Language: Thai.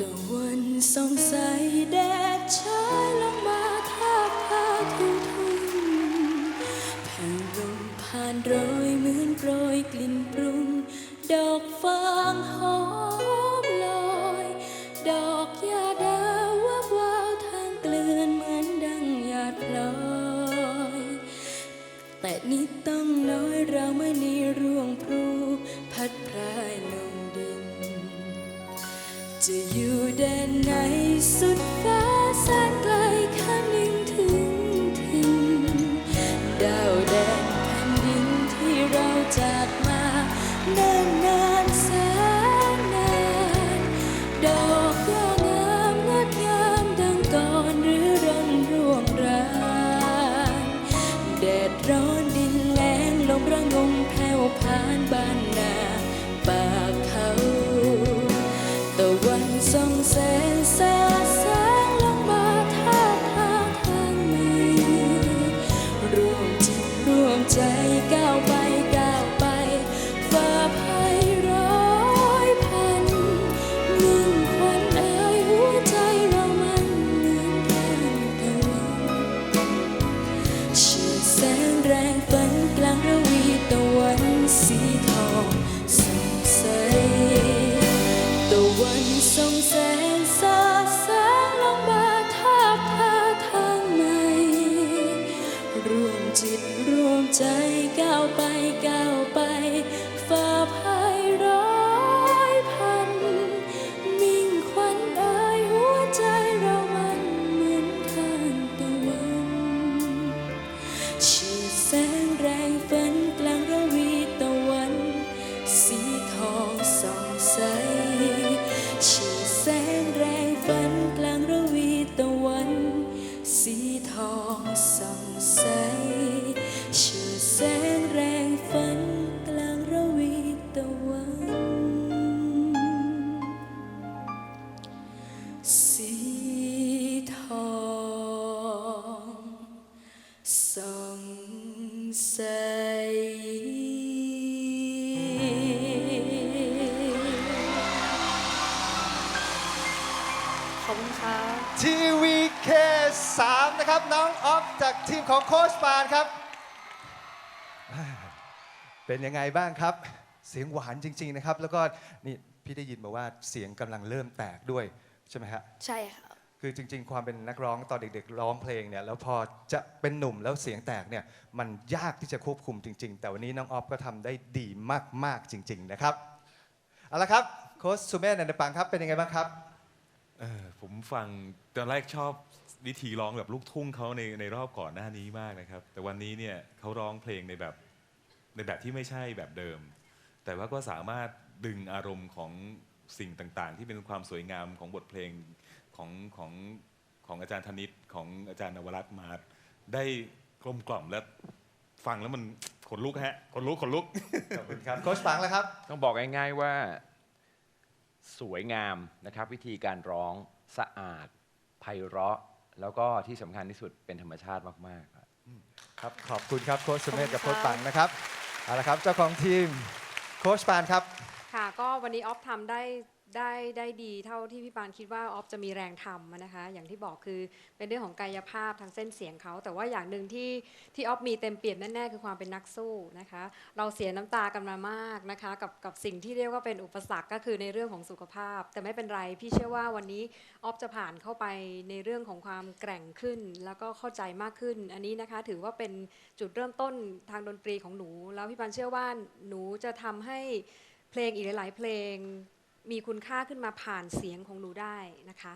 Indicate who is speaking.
Speaker 1: ตะวันส่องใสแดดฉายลงมาทาบผ้าทิวทุ่งแผ่วลมผ่านโรยเหมือนโปรยกลิ่นปรุง ดอกฟางหอมลอย ดอกยาดาววับวาวทางเกลือนเหมือนดังหยาดพลอย แต่นิดต้องน้อยเราไม่นีร่วงพรูพัดพรายลง จะอยู่แดนไหนสุดฟ้าแสนไกลข้านึงถึงถิ่นดาวแดนแผ่นดินที่เราจากมาเนิ่นนานแสนนานดอกยางามงดงามดังก่อนหรือรันร่วงรานแดดร้อนดินแล้งลมระงมแผ่วผ่านบ้าน ใจก้าวไปก้าวไปฝ่าภัยร้อยพัน มิ่งควันเอ่ยหัวใจเรามันเหมือนทานตะวันชื่อแสงแรงฝันกลางระวีตะวัน สีทองส่องใสชื่ ขอบคุณครับ
Speaker 2: ทีวีเคสามนะครับ น้องออฟจากทีมของโค้ชปานครับ เป็นยังไงบ้างครับ เสียงหวานจริง ๆ นะครับ แล้วก็นี่พี่ได้ยินมาว่าเสียงกำลังเริ่มแตกด้วย ใช่ไหมฮะ
Speaker 1: ใช่ครับ
Speaker 2: คือจริง ๆ ความเป็นนักร้องตอนเด็กๆ ร้องเพลงเนี่ยแล้วพอจะเป็นหนุ่มแล้วเสียงแตกเนี่ยมันยากที่จะควบคุมจริง ๆ แต่วันนี้น้องออฟก็ทำได้ดีมากๆจริง ๆ นะครับเอาละครับโค้ชสุเมธนันปังครับเป็นยังไงบ้างครับ
Speaker 3: ผมฟังตอนแรกชอบวิธีร้องแบบลูกทุ่งเขาในในรอบก่อนหน้านี้มากนะครับ แต่วันนี้เนี่ยเขาร้องเพลงในแบบในแบบที่ไม่ใช่แบบเดิม แต่ว่าก็สามารถดึงอารมณ์ของสิ่งต่างๆ ที่เป็นความสวยงามของบทเพลง ของของของอาจารย์ธนิตของอาจารย์นวรัตน์มาได้กลมกล่อมและฟังแล้วมันขนลุกฮะขนลุกขนลุก
Speaker 2: ขอบคุณครับโค้ชปังแล้วครับ
Speaker 4: ต้องบอกง่ายๆว่าสวยงามนะครับวิธีการร้องสะอาดไพเราะ แล้วก็ที่สำคัญที่สุดเป็นธรรมชาติมากๆครับ
Speaker 2: ครับขอบคุณครับโค้ชสุเมธกับโค้ชปังนะครับเอาละครับเจ้าของทีมโค้ชปานครับ
Speaker 5: ค่ะก็วันนี้ออฟทำได้ ได้ได้ดีเท่าที่พี่ปานคิดว่าออฟจะมีแรงทำนะคะ อย่างที่บอกคือเป็นเรื่องของกายภาพทางเส้นเสียงเขา แต่ว่าอย่างหนึ่งที่ที่ออฟมีเต็มเปี่ยมแน่ๆคือความเป็นนักสู้นะคะ เราเสียน้ำตากันมามากนะคะ กับกับสิ่งที่เรียกว่าเป็นอุปสรรคก็คือในเรื่องของสุขภาพ แต่ไม่เป็นไรพี่เชื่อว่าวันนี้ออฟจะผ่านเข้าไปในเรื่องของความแกร่งขึ้น แล้วก็เข้าใจมากขึ้น อันนี้นะคะถือว่าเป็นจุดเริ่มต้นทางดนตรีของหนู แล้วพี่ปานเชื่อว่าหนูจะทำให้เพลงอีกหลาย ๆ เพลง มีคุณค่าขึ้นมาผ่านเสียงของหนูได้นะคะ